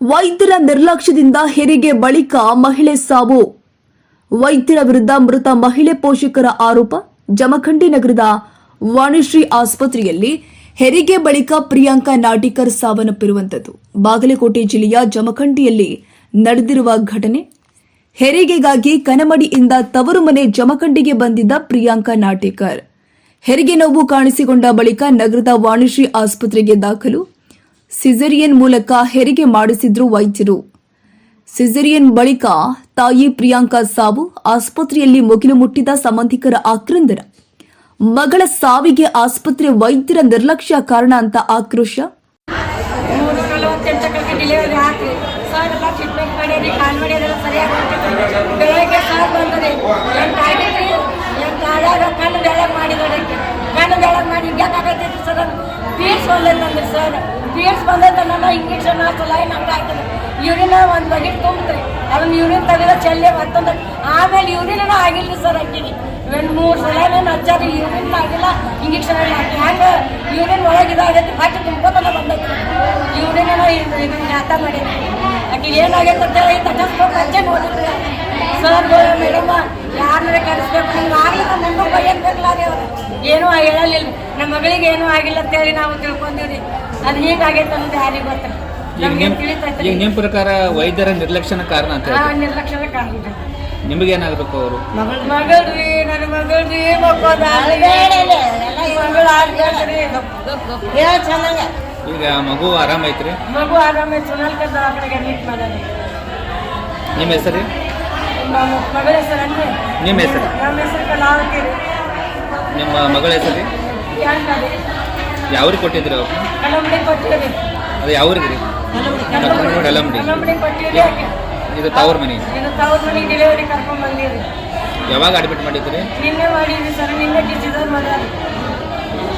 ವೈದ್ಯರ ನಿರ್ಲಕ್ಷ್ಯದಿಂದ ಹೆರಿಗೆ ಬಳಿಕ ಮಹಿಳೆ ಸಾವು. ವೈದ್ಯರ ವಿರುದ್ಧ ಮೃತ ಮಹಿಳೆ ಪೋಷಕರ ಆರೋಪ ಜಮಖಂಡಿ ನಗರದ ವಾಣಿಶ್ರೀ ಆಸ್ಪತ್ರೆಯಲ್ಲಿ ಹೆರಿಗೆ ಬಳಿಕ ಪ್ರಿಯಾಂಕಾ ನಾಟಿಕರ್ ಸಾವನ್ನಪ್ಪಿರುವಂತದ್ದು ಬಾಗಲಕೋಟೆ ಜಿಲ್ಲೆಯ ಜಮಖಂಡಿಯಲ್ಲಿ ನಡೆದಿರುವ ಘಟನೆ. ಹೆರಿಗೆಗಾಗಿ ಕನಮಡಿಯಿಂದ ತವರು ಮನೆ ಜಮಖಂಡಿಗೆ ಬಂದಿದ್ದ ಪ್ರಿಯಾಂಕಾ ನಾಟೇಕರ್. ಹೆರಿಗೆ ನೋವು ಕಾಣಿಸಿಕೊಂಡ ಬಳಿಕ ನಗರದ ವಾಣಿಶ್ರೀ ಆಸ್ಪತ್ರೆಗೆ ದಾಖಲು. ಸಿಸೇರಿಯನ್ ಮೂಲಕ ಹೆರಿಗೆ ಮಾಡಿಸಿದ್ರು ವೈದ್ಯರು ಸಿಜರಿಯನ್ ಬಳಿಕ ತಾಯಿ ಪ್ರಿಯಾಂಕಾ ಸಾವು ಆಸ್ಪತ್ರೆಯಲ್ಲಿ ಮುಗಿಲು ಮುಟ್ಟಿದ ಸಂಬಂಧಿಕರ ಆಕ್ರಂದನ ಮಗಳ ಸಾವಿಗೆ ಆಸ್ಪತ್ರೆ ವೈದ್ಯರ ನಿರ್ಲಕ್ಷ್ಯ ಕಾರಣ ಅಂತ ಆಕ್ರೋಶ ಸರ್ ಮಾಡಿ ಪೀರ್ಸ್ ಬಂದೈತಂದ್ರಿ ಸರ್ ಪೀರ್ಸ್ ಬಂದೈತೆ ನನ್ನ ಇಂಜೆಕ್ಷನ್ ಸಲೈನ್ ಹಂಗೆ ಹಾಕಿದ್ರು ಯೂರಿನ ಒಂದು ಬಗೆಟ್ ತುಂಬ್ತ್ರಿ. ಅದನ್ನ ಯೂರಿನ್ ತೆಗೆದ ಚೆಲ್ಲೆ ಬರ್ತಂದ್ರೆ ಆಮೇಲೆ ಯೂರಿನ ಆಗಿಲ್ಲ ಸರ್ ಅಕ್ಕಿಗೆ. ಒಂದು ಮೂರು ಸಲೈನ್ ಹಚ್ಚಾರಿ ಯೂರಿನ್ ಆಗಿಲ್ಲ ಇಂಜೆಕ್ಷನ್ ಹಾಕಿ ಹಂಗೆ ಯೂರಿನ್ ಒಳಗೆ ಇದಾಗೈತಿ ಬಟ್ಟೆ ತುಂಬ್ಕೊತನ ಬಂದೈತಿ. ಯೂರಿನ ಜಾತ ಮಾಡೀನಿ ಆಕೆ ಏನಾಗೈತೆ ಅಂತ ಹೇಳಿ ತಟಸ್ಬೇಕು ಅಜ್ಜೆ ನೋಡಿದ್ರಿ ಸರ್ ಮೇಡಮ್ಮ ಯಾರನ್ನ ಕರೆಸ್ಬೇಕು, ನಿಮ್ಗೆ ಆಗಲಿ ಏನೂ ಹೇಳಲಿಲ್ಲ. ನಮ್ಮ ಮಗಳಿಗೆ ಏನೂ ಆಗಿಲ್ಲ ಅಂತೇಳಿ ನಾವು ತಿಳ್ಕೊಂಡಿವ್ರಿ ಅದು ಹೀಗಾಗೈತೆ ಅನ್ನೋದು ಯಾರಿಗೆ ಗೊತ್ತ ನಮ್ಗೆ ತಿಳಿತೈತೆ ಈಗ ನಿಮ್ಮ ಪ್ರಕಾರ ವೈದ್ಯರ ನಿರ್ಲಕ್ಷ್ಯನ ಕಾರಣ ಅಂತ ಆ ನಿರ್ಲಕ್ಷ್ಯದ ಕಾರಣ. ನಿಮಗೇನಾಗಬೇಕು ಅವರು? ಮಗಳ್ರಿ ನನ್ನ ಮಗಳ್ರಿ ಮಕ್ಕಳ ಮಗಳು ಆಗ್ಬೇಡ್ರಿ ಈಗ ಮಗು ಆರಾಮ ಐತ್ರಿ? ಮಗು ಆರಾಮ ಮಾಡೋದು ನಿಮ್ಮ ಹೆಸರು ನಮ್ಮ ಮಗಳ ಹೆಸರು? ಅಂದ್ರೆ ನಿಮ್ಮ ಹೆಸರು ನಮ್ಮ ಹೆಸರು ಕಲಾವತಿ ನಿಮ್ಮ ಮಗಳ ಹೆಸರು? ಯಾಕೆ ಯಾವ್ರಿಗೆ ಕೊಟ್ಟಿದ್ರಿ ಅವ್ರು? ಕಲಂಬಡಿ ಕೊಟ್ಟಿರಿ ಅದು ಯಾವ್ರಿಗೆ ರೀ? ಕಲಂಬಡಿ ಕಲಂಬಡಿ ಕೊಟ್ಟಿರಿ ಇದು ತವ್ರ ಮನೆ. ಇದು ತವ್ರ ಮನೆಗೆ ಡೆಲಿವರಿ ಕರ್ಕೊಂಡ್ ಬಂದಿರಿ ಯಾವಾಗ ಅಡ್ಮಿಟ್ ಮಾಡಿದ್ರಿ ನಿನ್ನೆ ಮಾಡಿದ್ರಿ ಸರ್, ನಿನ್ನೆ ಡಿಜಿಟಲ್ ಮಾಡ್ಯಾರ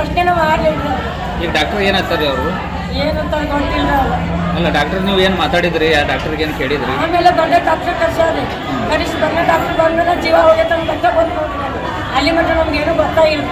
ಪ್ರಶ್ನೆನೂ ಮಾಡಲಿಲ್ಲ. ಈಗ ಡಾಕ್ಟರ್ ಏನಂತಾರೆ ಅವರು? ಏನಂತ ಗೊತ್ತಿಲ್ಲ. ಅಲ್ಲ ಡಾಕ್ಟರ್ ನೀವು ಏನು ಮಾತಾಡಿದ್ರಿ? ಆ ಡಾಕ್ಟರ್ಗೆ ಏನು ಕೇಳಿದ್ರಿ? ಆಮೇಲೆ ಬಂದ ಡಾಕ್ಟರ್ ಕರ್ಸಾರಿ ಕರೆಸಿ ಬಂದ ಡಾಕ್ಟರ್ ಬಂದ್ಮೇಲೆ ಜೀವ ಹೋಗೈತೆ ಅಂತ ಗೊತ್ತ ಬಂದು ಅಲ್ಲಿ ಮಟ್ಟ ನಮ್ಗೆ ಏನು ಗೊತ್ತಾಗಿಲ್ಲ.